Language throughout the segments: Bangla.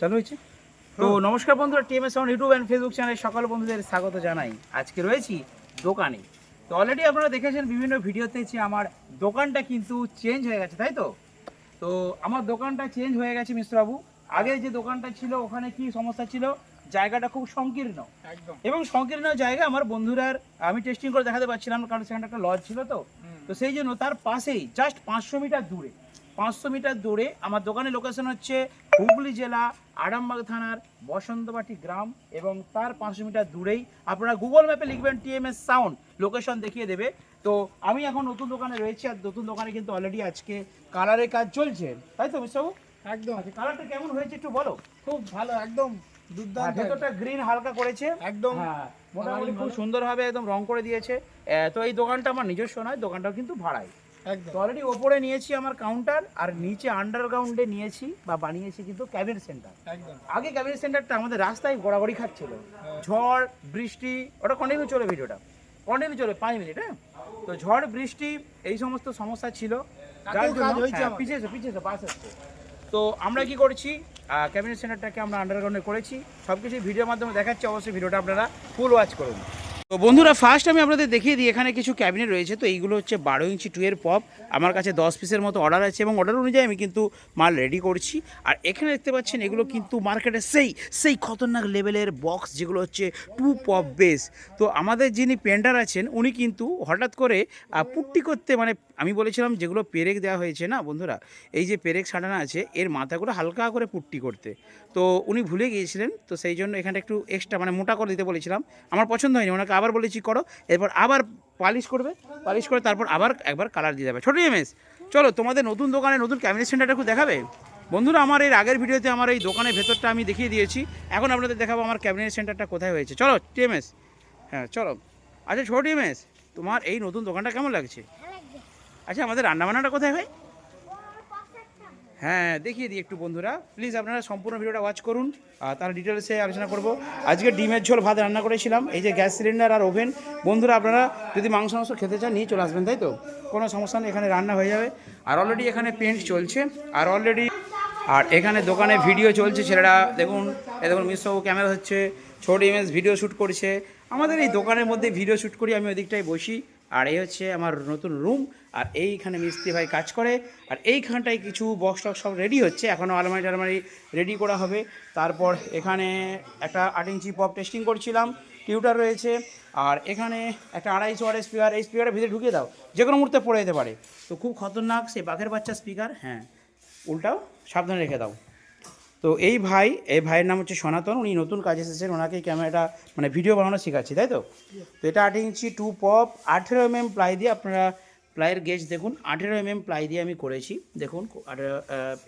চালু হয়েছে? তো নমস্কার বন্ধুরা TMS sound YouTube and Facebook চ্যানেলে সকল বন্ধুদের স্বাগত জানাই। আজকে রয়েছি দোকানে। তো অলরেডি আপনারা দেখেছেন বিভিন্ন ভিডিওতে যে আমার দোকানটা কিন্তু চেঞ্জ হয়ে গেছে তাই তো? তো আমার দোকানটা চেঞ্জ হয়ে গেছে মিশ্রবাবু আগে যে দোকানটা ছিল ওখানে কি সমস্যা ছিল? জায়গাটা খুব সংকীর্ণ। একদম। এবং সংকীর্ণ জায়গা আমার বন্ধুরার আমি টেস্টিং করে দেখাতে পারছিলাম কারণ সেখানে একটা লজ ছিল তো। তো সেই জন্য তার পাশেই জাস্ট পাঁচশো মিটার দূরে পাঁচশো মিটার দূরে আমার দোকানের লোকেশন হচ্ছে হুগলি জেলা আরামবাগ থানার বসন্তবাটি গ্রাম এবং তার পাঁচশো মিটার দূরেই আপনারা গুগল ম্যাপে লিখবেন টিএমএস সাউন্ড লোকেশন দেখিয়ে দেবে। তো আমি এখন নতুন দোকানে রয়েছি আর নতুন দোকানে কিন্তু অলরেডি আজকে কালারের কাজ চলছে। তাই তো মিশ্রবাবু একদম। আচ্ছা কালারটা কেমন হয়েছে একটু বলো। খুব ভালো একদম দুর্দান্ত। ভেতরটা গ্রিন হালকা করেছে। একদম। হ্যাঁ মোটামুটি। খুব সুন্দরভাবে একদম রং করে দিয়েছে। তো এই দোকানটা আমার নিজস্ব নয় দোকানটাও কিন্তু ভাড়ায়। একদম তো অলরেডি ওপরে নিয়েছি আমার কাউন্টার আর নিচে আন্ডারগ্রাউন্ডে নিয়েছি বা বানিয়েছি কিন্তু ক্যাবিনেট সেন্টার আগে ক্যাবিনেট সেন্টারটা আমাদের রাস্তায় গড়াগড়ি খাচ্ছিল। ঝড় বৃষ্টি ওটা কন্টিনিউ চলে ভিডিওটা? কন্টিনিউ চলে? পাঁচ মিনিট হ্যাঁ? তো ঝড় বৃষ্টি এই সমস্ত সমস্যা ছিল। যার জন্য হ্যাঁ, আমার। পিছিয়ে এসো, পিছিয়ে এসো, বাস আসছে তো আমরা কি করছি? ক্যাবিনেট সেন্টারটাকে আমরা আন্ডারগ্রাউন্ডে করেছি। সব কিছু ভিডিওর মাধ্যমে দেখাচ্ছি। অবশ্যই ভিডিওটা আপনারা ফুল ওয়াচ করুন। তো বন্ধুরা ফার্স্ট আমি আপনাদের দেখিয়ে দিই, এখানে কিছু ক্যাবিনেট রয়েছে। তো এইগুলো হচ্ছে বারো ইঞ্চি টুয়ের পপ আমার কাছে দশ পিসের মতো অর্ডার আছে এবং অর্ডার অনুযায়ী আমি কিন্তু মাল রেডি করছি। আর এখানে দেখতে পাচ্ছেন, এগুলো কিন্তু মার্কেটে সেই সেই খতরনাক লেভেলের বক্স যেগুলো হচ্ছে টু পপ বেস তো আমাদের যিনি পেন্টার আছেন, উনি কিন্তু হঠাৎ করে পুট্টি করতে মানে আমি বলেছিলাম যেগুলো পেরেক দেওয়া হয়েছে না বন্ধুরা, এই যে পেরেক সাজানো আছে, এর মাথাগুলো হালকা করে পুট্টি করতে। তো উনি ভুলে গিয়েছিলেন, তো সেই জন্য এখানটা একটু এক্সট্রা মানে মোটা করে দিতে বলেছিলাম। আমার পছন্দ হয়নি, ওনাকে আবার বলেছি করো, এরপর আবার পালিশ করবে, পালিশ করে তারপর আবার একবার কালার দিয়ে দেবে ছোটো এমএস চলো তোমাদের নতুন দোকানে নতুন ক্যাবিনেট সেন্টারটা একটু দেখাবে? বন্ধুরা, আমার এর আগের ভিডিওতে আমার এই দোকানের ভেতরটা আমি দেখিয়ে দিয়েছি, এখন আপনাদের দেখাবো আমার ক্যাবিনেট সেন্টারটা কোথায় হয়েছে। চলো টিএমএস হ্যাঁ চলো। আচ্ছা ছোট টিএমএস তোমার এই নতুন দোকানটা কেমন লাগছে? আচ্ছা আমাদের রান্নাবান্নাটা কোথায় হয়? হ্যাঁ দেখিয়ে দিই একটু বন্ধুরা। প্লিজ আপনারা সম্পূর্ণ ভিডিওটা ওয়াচ করুন, আর তার ডিটেলসে আলোচনা করব। আজকে ডিমের ঝোল ভাত রান্না করেছিলাম, এই যে গ্যাস সিলিন্ডার আর ওভেন। বন্ধুরা, আপনারা যদি মাংস মাংস খেতে চান, নিয়ে চলে আসবেন, তাই তো? কোনো সমস্যা নেই, এখানে রান্না হয়ে যাবে। আর অলরেডি এখানে পেন্ট চলছে, আর অলরেডি আর এখানে দোকানে ভিডিও চলছে, ছেলেরা, দেখুন এ দেখুন মিশ্র ক্যামেরা হচ্ছে, ছোট ইমেজ ভিডিও শ্যুট করছে। আমাদের এই দোকানের মধ্যে ভিডিও শ্যুট করি, আমি ওদিকটায় বসি। আর এই হচ্ছে আমার নতুন রুম আর এইখানে মিস্ত্রি ভাই কাজ করে। আর এইখানটায় কিছু বক্স টক্স সব রেডি হচ্ছে। এখনও আলমারি টালমারি রেডি করা হবে। তারপর এখানে একটা আট ইঞ্চি পপ টেস্টিং করছিলাম। টিউটার রয়েছে। আর এখানে একটা আড়াইশো ওয়ার স্পিকার এই স্পিকারের ভিতরে ঢুকিয়ে দাও। যে কোনো মুহূর্তে পড়ে যেতে পারে। তো খুব খতরনাক সেই বাঘের বাচ্চা স্পিকার হ্যাঁ। উল্টাও সাবধানে রেখে দাও। তো এই ভাই এই ভাইয়ের নাম হচ্ছে সনাতন। উনি নতুন কাজ এসেছেন। ওনাকে ক্যামেরাটা মানে ভিডিও বানানো শেখাচ্ছি তাই তো? তো এটা আট ইঞ্চি টু পপ আঠেরো এম এম প্লাই দিয়ে আপনারা প্লাইয়ের গেজ দেখুন, আঠেরো এম এম প্লাই দিয়ে আমি করেছি, দেখুন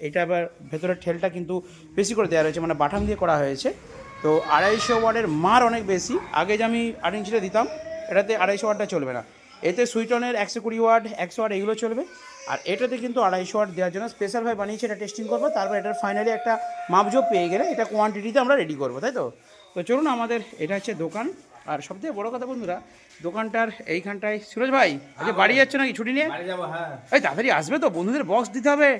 এটা আবার ভেতরের ঠেলটা কিন্তু বেশি করে দেওয়া রয়েছে মানে বাটাম দিয়ে করা হয়েছে। তো আড়াইশো ওয়ার্ডের মার অনেক বেশি, আগে যে আমি আট ইঞ্চিটা দিতাম, এটাতে আড়াইশো ওয়ার্ডটা চলবে না। এতে সুইটনের একশো কুড়ি ওয়ার্ড একশো ওয়ার্ড এগুলো চলবে, আর এটাতে কিন্তু আড়াইশো ওয়ার্ড দেওয়ার জন্য স্পেশালভাবে বানিয়েছি, এটা টেস্টিং করব, তারপর এটার ফাইনালি একটা মাপজোপ পেয়ে গেলে এটা কোয়ান্টিটিতে আমরা রেডি করব, তাই তো? তো চলুন আমাদের, এটা হচ্ছে দোকান। আর সবথেকে বড় কথা বন্ধুরা দোকানটার এইখানটায় সুরজ ভাই আজকে বাড়ি যাচ্ছ নাকি ছুটি নিয়ে? বাড়ি যাব হ্যাঁ। এই তাড়াতাড়ি আসবে তো বন্ধুদের বক্স দিতে হবে।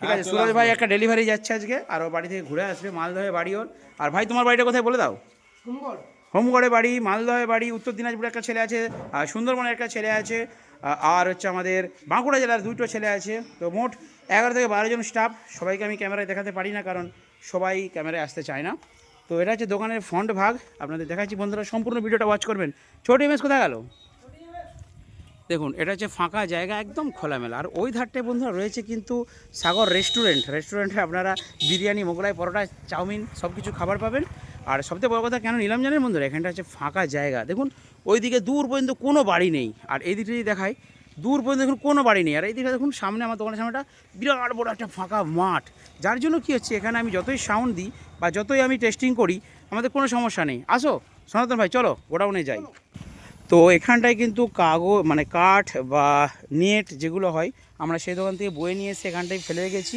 ঠিক হ্যাঁ, আছে সুরজ ভাই একটা ডেলিভারি যাচ্ছে আজকে আর ও বাড়ি থেকে ঘুরে আসবে মালদহে বাড়ি ওর। আর ভাই তোমার বাড়িটা কোথায় বলে দাও? হোমগড়ে। বাড়ি মালদহে বাড়ি উত্তর দিনাজপুরে একটা ছেলে আছে আর সুন্দরবনের একটা ছেলে আছে আর হচ্ছে আমাদের বাঁকুড়া জেলার দুটো ছেলে আছে। তো মোট এগারো থেকে বারো জন স্টাফ সবাইকে আমি ক্যামেরায় দেখাতে পারি না কারণ সবাই ক্যামেরায় আসতে চায় না। তো এটা হচ্ছে দোকানের ফ্রন্ট ভাগ। আপনাদের দেখাচ্ছি বন্ধুরা, সম্পূর্ণ ভিডিওটা ওয়াচ করবেন। ছোট ইমেজ কোথায় গেল? দেখুন, এটা হচ্ছে ফাঁকা জায়গা, একদম খোলামেলা। আর ওই ধারটায় বন্ধুরা রয়েছে কিন্তু সাগর রেস্টুরেন্ট রেস্টুরেন্টে আপনারা বিরিয়ানি, মোগলাই, পরোটা, চাউমিন সব কিছু খাবার পাবেন। আর সবথেকে বড় কথা, কেন নিলাম জানেন বন্ধুরা? এখানটা হচ্ছে ফাঁকা জায়গা। দেখুন, ওইদিকে দূর পর্যন্ত কোনো বাড়ি নেই। আর এই দিকটা যদি দেখায় দূর পর্যন্ত দেখুন কোনো বাড়ি নেই। আর এই দিকে দেখুন, সামনে আমার দোকানের সামনে একটা বিরাট বড় একটা ফাঁকা মাঠ। যার জন্য কী হচ্ছে, এখানে আমি যতই সাউন্ড দিই বা যতই আমি টেস্টিং করি আমাদের কোনো সমস্যা নেই। আসো সনাতন ভাই চলো গোডাউনে যাই। তো এখানটায় কিন্তু কাগজ মানে কাঠ বা নেট যেগুলো হয় আমরা সেই দোকান থেকে বয়ে নিয়ে এসে এখানটায় ফেলে রেখেছি।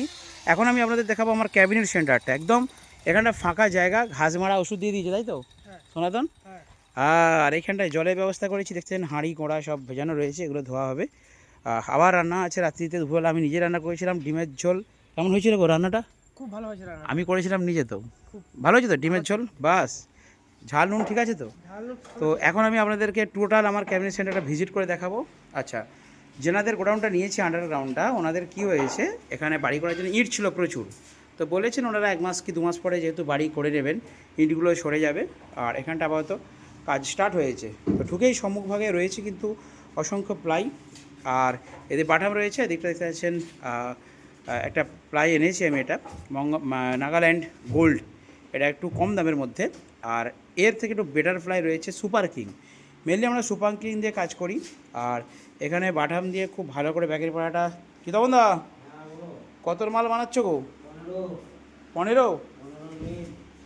এখন আমি আপনাদের দেখাবো আমার ক্যাবিনেট সেন্টারটা একদম এখানটা ফাঁকা জায়গা ঘাস মারা ওষুধ দিয়ে দিয়েছে তাই তো? হ্যাঁ। সনাতন? হ্যাঁ। আর এখানটায় জলের ব্যবস্থা করেছি দেখছেন হাঁড়ি কোড়া সব ভেজানো রয়েছে এগুলো ধোয়া হবে। আবার রান্না আছে রাত্রিতে দুপুরবেলা আমি নিজে রান্না করেছিলাম ডিমের ঝোল। কেমন হয়েছিল গো রান্নাটা? খুব ভালো হয়েছে রান্না আমি করেছিলাম নিজে তো। ভালো হয়েছে তো? ডিমের ঝোল? বাস। ঝাল নুন ঠিক আছে তো? তো এখন আমি আপনাদেরকে টোটাল আমার ক্যাবিনেট সেন্টারটা ভিজিট করে দেখাবো। আচ্ছা যেনাদের গোডাউনটা নিয়েছি আন্ডারগ্রাউন্ডটা ওনাদের কি হয়েছে? এখানে বাড়ি করার জন্য ইট ছিল প্রচুর। তো বলেছেন ওনারা এক মাস কি দু মাস পরে যেহেতু বাড়ি করে নেবেন ইটগুলো সরে যাবে। আর এখানটা আপাতত কাজ স্টার্ট হয়েছে। তো ঢুকেই সম্মুখভাগে রয়েছে কিন্তু অসংখ্য প্লাই আর এদের বাটাম রয়েছে এদিকটা দেখতে পাচ্ছেন একটা প্লাই এনেছি আমি এটা, মঙ্গ নাগাল্যান্ড গোল্ড। এটা একটু কম দামের মধ্যে। আর এর থেকে একটু বেটার ফ্লাই রয়েছে সুপার কিং। মেনলি আমরা সুপার কিং দিয়ে কাজ করি। আর এখানে বাটাম দিয়ে খুব ভালো করে ব্যাগের পড়াটা। কী তখন দা? কত মাল বানাচ্ছ গো? পনেরো।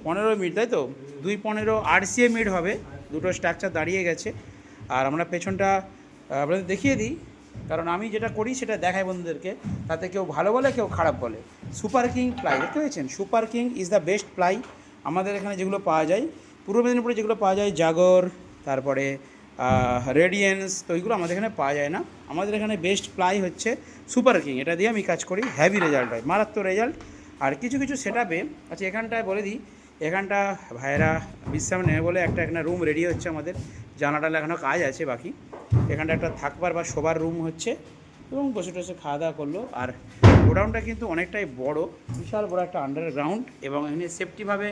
পনেরো মিনিট তাই তো? দুই পনেরো আরসিএ মিট হবে। দুটো স্ট্রাকচার দাঁড়িয়ে গেছে। আর আমরা পেছনটা আপনাদের দেখিয়ে দিই। কারণ আমি যেটা করি সেটা দেখাই বন্ধুদেরকে, তাতে কেউ ভালো বলে, কেউ খারাপ বলে। সুপার কিং প্লাই দেখতে পেয়েছেন? Super king is the best ply আমাদের এখানে যেগুলো পাওয়া যায়, পূর্ব মেদিনীপুরে যেগুলো পাওয়া যায় জাগর তারপরে রেডিয়েন্স তো ওইগুলো আমাদের এখানে পাওয়া যায় না। আমাদের এখানে বেস্ট প্লাই হচ্ছে সুপার কিং এটা দিয়ে আমি কাজ করি হ্যাভি রেজাল্ট হয়, মারাত্মক রেজাল্ট আর কিছু কিছু সেট আপে আচ্ছা এখানটায় বলে দিই, এখানটা ভাইয়েরা বিশ্রাম নেবে বলে একটা এখানে রুম রেডি হচ্ছে আমাদের। জানাটা লাগানো কাজ আছে বাকি। এখানটা একটা থাকবার বা শোবার রুম হচ্ছে এবং বসে টসে খাওয়া দাওয়া করল। আর গোডাউনটা কিন্তু অনেকটাই বড়, বিশাল বড় একটা আন্ডারগ্রাউন্ড এবং এখানে সেফটিভাবে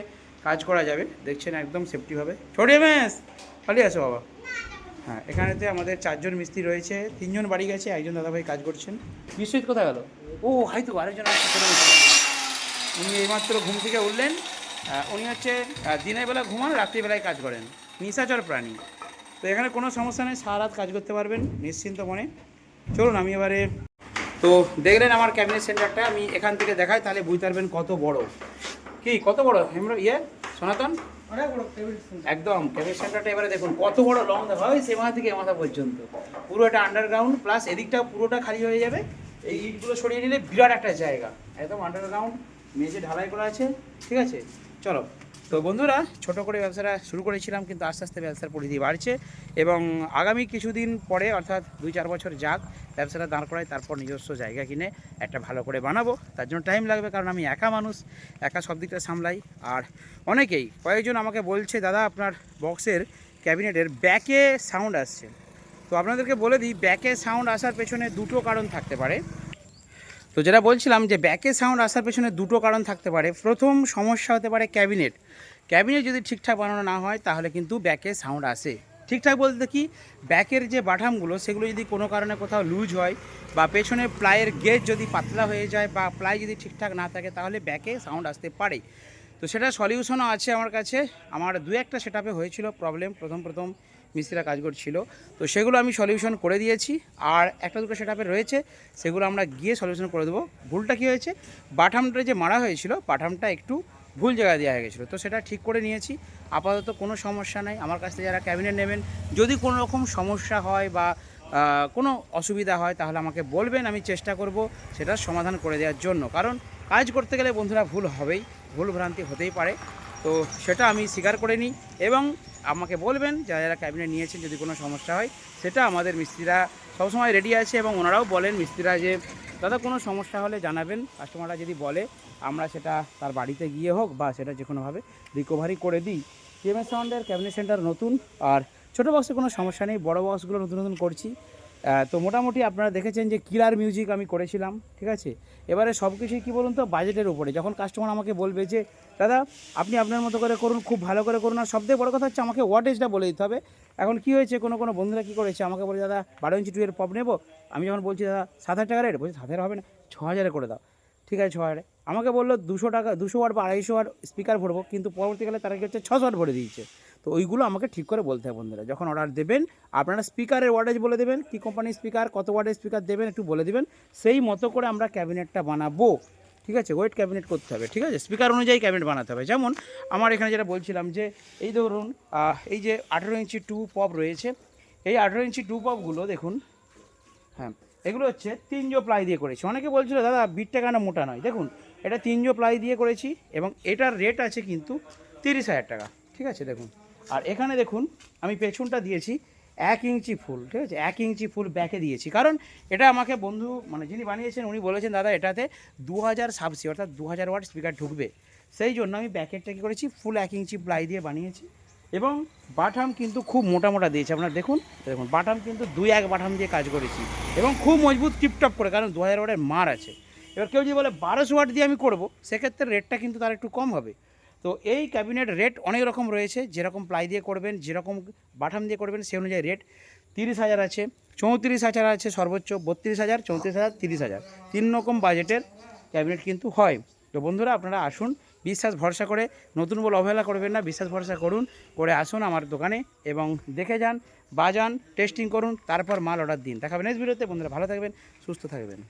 কাজ করা যাবে। দেখছেন একদম সেফটিভাবে ছোটে মেস! পালিয়ে আসো বাবা। হ্যাঁ এখানেতে আমাদের চারজন মিস্ত্রি রয়েছে, তিনজন বাড়ি গেছে, একজন দাদাভাই কাজ করছেন। বিশ্বজিৎ কোথায় গেল? ও, হয়তো আরেকজন উনি এইমাত্র ঘুম থেকে উঠলেন। উনি হচ্ছে দিনের বেলা ঘুমান, রাত্রিবেলায় কাজ করেন। নিশাচর প্রাণী। তো এখানে কোনো সমস্যা নেই সারা রাত কাজ করতে পারবেন নিশ্চিন্ত মনে। চলুন আমি এবারে তো দেখলেন আমার ক্যাবিনেট সেন্টারটা আমি এখান থেকে দেখাই তাহলে বুঝতে পারবেন কত বড়। কি কত বড়? হেমরা ইয়ে? সনাতন? বড় একদম ক্যাবিনেট সেন্টারটা এবারে দেখুন কত বড় লং দেখা হয় সে মাথা থেকে এ মাথা পর্যন্ত। পুরো এটা আন্ডারগ্রাউন্ড প্লাস এদিকটা পুরোটা খালি হয়ে যাবে। এই ইটগুলো সরিয়ে নিলে বিরাট একটা জায়গা। একদম আন্ডারগ্রাউন্ড মেঝে ঢালাই করা আছে ঠিক আছে? চলো। তো বন্ধুরা, ছোট করে ব্যবসাটা শুরু করেছিলাম, কিন্তু আস্তে আস্তে ব্যবসার পরিধি বাড়ছে এবং আগামী কিছুদিন পরে, অর্থাৎ দুই চার বছর যাক, ব্যবসাটা দাঁড় করায়, তারপর নিজস্ব জায়গা কিনে একটা ভালো করে বানাবো। তার জন্য টাইম লাগবে, কারণ আমি একা মানুষ, একা সব দিকটা সামলাই। আর অনেকেই, কয়েকজন আমাকে বলছে, দাদা, আপনার বক্সের ক্যাবিনেটের ব্যাকে সাউন্ড আসছে। তো আপনাদেরকে বলে দিই ব্যাকে সাউন্ড আসার পেছনে দুটো কারণ থাকতে পারে। তো যেটা বলছিলাম যে ব্যাকে সাউন্ড আসার পেছনে দুটো কারণ থাকতে পারে। প্রথম সমস্যা হতে পারে ক্যাবিনেট ক্যাবিনেট যদি ঠিকঠাক বানানো না হয়, তাহলে কিন্তু ব্যাকে সাউন্ড আসে। ঠিকঠাক বলতে কি? ব্যাকের যে বাটামগুলো, সেগুলো যদি কোনো কারণে কোথাও লুজ হয় বা পেছনে প্লাইয়ের গেজ যদি পাতলা হয়ে যায় বা প্লাই যদি ঠিকঠাক না থাকে, তাহলে ব্যাকে সাউন্ড আসতে পারে। তো সেটা সলিউশনও আছে আমার কাছে। আমার দু একটা সেটআপে হয়েছিল প্রবলেম প্রথম প্রথম মিস্ত্রিরা কাজ করছিল। তো সেগুলো আমি সলিউশন করে দিয়েছি। আর একটা দুটো সেটআপে রয়েছে, সেগুলো আমরা গিয়ে সলিউশন করে দেবো। ভুলটা কী হয়েছে? বাটামটা যে মারা হয়েছিল বাটামটা একটু ভুল জায়গায় দেওয়া হয়ে গেছিল। তো সেটা ঠিক করে নিয়েছি। আপাতত কোনো সমস্যা নাই। আমার কাছ থেকে যারা ক্যাবিনেট নেবেন, যদি কোনো রকম সমস্যা হয় বা কোনো অসুবিধা হয়, তাহলে আমাকে বলবেন। আমি চেষ্টা করব সেটার সমাধান করে দেওয়ার জন্য। কারণ কাজ করতে গেলে বন্ধুরা ভুল হবেই। ভুল ভ্রান্তি হতেই পারে। তো সেটা আমি স্বীকার করে নিই এবং আমাকে বলবেন, যারা যারা ক্যাবিনেট নিয়েছেন যদি কোনো সমস্যা হয়, সেটা আমাদের মিস্ত্রিরা সবসময় রেডি আছে এবং ওনারাও বলেন মিস্ত্রিরা যে, দাদা, কোনো সমস্যা হলে জানাবেন। কাস্টমাররা যদি বলে, আমরা সেটা তার বাড়িতে গিয়ে হোক বা সেটা যে কোনোভাবে রিকভারি করে দিই। জিএমএস সাউন্ডের ক্যাবিনেট সেন্টার নতুন, আর ছোটো বক্সে কোনো সমস্যা নেই, বড় বক্সগুলো নতুন নতুন করছি। তো মোটামুটি আপনারা দেখেছেন যে কিলার মিউজিক আমি করেছিলাম, ঠিক আছে? এবারে সব কিছুই কী বলুন তো বাজেটের উপরে। যখন কাস্টমার আমাকে বলবে যে, দাদা, আপনি আপনার মতো করে করুন, খুব ভালো করে করুন। আর সবথেকে বড় কথা হচ্ছে, আমাকে ওয়াটেজটা বলে দিতে হবে। এখন কী হয়েছে, কোনো কোনো বন্ধুরা কী করেছে? আমাকে বলে, দাদা, বারো ইঞ্চি টুয়ের পপ নেব? আমি যখন বলছি, দাদা, সাত হাজার টাকা রেট বলছি, সাত হাজার হবে না, ছ হাজারে করে দাও। ঠিক আছে, ছ হাজারে। আমাকে বলল, দুশো টাকা, দুশো ওয়াট বা আড়াইশো ওয়াট স্পিকার ভরবো। কিন্তু পরবর্তীকালে তারা কি হচ্ছে, ছশো ওয়াট ভরে দিয়েছে। তো ওইগুলো আমাকে ঠিক করে বলতে হবে বন্ধুরা। যখন অর্ডার দেবেন, আপনারা স্পিকারের ওয়ার্ডেজ বলে দেবেন, কী কোম্পানির স্পিকার কত ওয়াটের স্পিকার দেবেন একটু বলে দেবেন। সেই মতো করে আমরা ক্যাবিনেটটা বানাবো। ঠিক আছে? ওয়েট ক্যাবিনেট করতে হবে। ঠিক আছে? স্পিকার অনুযায়ী ক্যাবিনেট বানাতে হবে। যেমন আমার এখানে যেটা বলছিলাম যে, এই ধরুন এই যে আঠেরো ইঞ্চি টু পপ রয়েছে, এই আঠেরো ইঞ্চি টু পপগুলো দেখুন হ্যাঁ এগুলো হচ্ছে তিনজো প্লাই দিয়ে করেছি। অনেকে বলছিল, দাদা, বিটটা কেন মোটা নয়? দেখুন, এটা তিনজো প্লাই দিয়ে করেছি এবং এটার রেট আছে কিন্তু তিরিশ হাজার টাকা। ঠিক আছে? দেখুন আর এখানে দেখুন, আমি পেছনটা দিয়েছি এক ইঞ্চি ফুল, ঠিক আছে? এক ইঞ্চি ফুল ব্যাকে দিয়েছি। কারণ এটা আমাকে বন্ধু মানে যিনি বানিয়েছেন, উনি বলেছেন, দাদা, এটাতে দু হাজার সাবসি অর্থাৎ দু হাজার ওয়াট স্পিকার ঢুকবে। সেই জন্য আমি ব্যাকেটটা কী করেছি, ফুল এক ইঞ্চি প্লাই দিয়ে বানিয়েছি। এবং বাটাম কিন্তু খুব মোটা মোটা দিয়েছে। আপনারা দেখুন দেখুন, বাটাম কিন্তু দুই এক বাটাম দিয়ে কাজ করেছি। এবং খুব মজবুত টিপটপ করে, কারণ দু হাজার ওয়াটের মার আছে। এবার কেউ যদি বলে, বারোশো ওয়াট দিয়ে আমি করব, সেক্ষেত্রে রেটটা কিন্তু তার একটু কম হবে। তো এই ক্যাবিনেট রেট অনেক রকম রয়েছে, যেরকম প্লাই দিয়ে করবেন, যেরকম বাটাম দিয়ে করবেন, সেই অনুযায়ী রেট তিরিশ হাজার আছে, চৌত্রিশ হাজার আছে সর্বোচ্চ, বত্রিশ হাজার, চৌত্রিশ হাজার, তিরিশ হাজার। তিন রকম বাজেটের ক্যাবিনেট কিন্তু হয়। তো বন্ধুরা, আপনারা আসুন, বিশ্বাস ভরসা করে, নতুন বলে অবহেলা করবেন না, বিশ্বাস ভরসা করুন, করে আসুন আমার দোকানে এবং দেখে যান, বাজান টেস্টিং করুন, তারপর মাল অর্ডার দিন। দেখাবেন নেক্সট ভিডিওতে বন্ধুরা, ভালো থাকবেন, সুস্থ থাকবেন।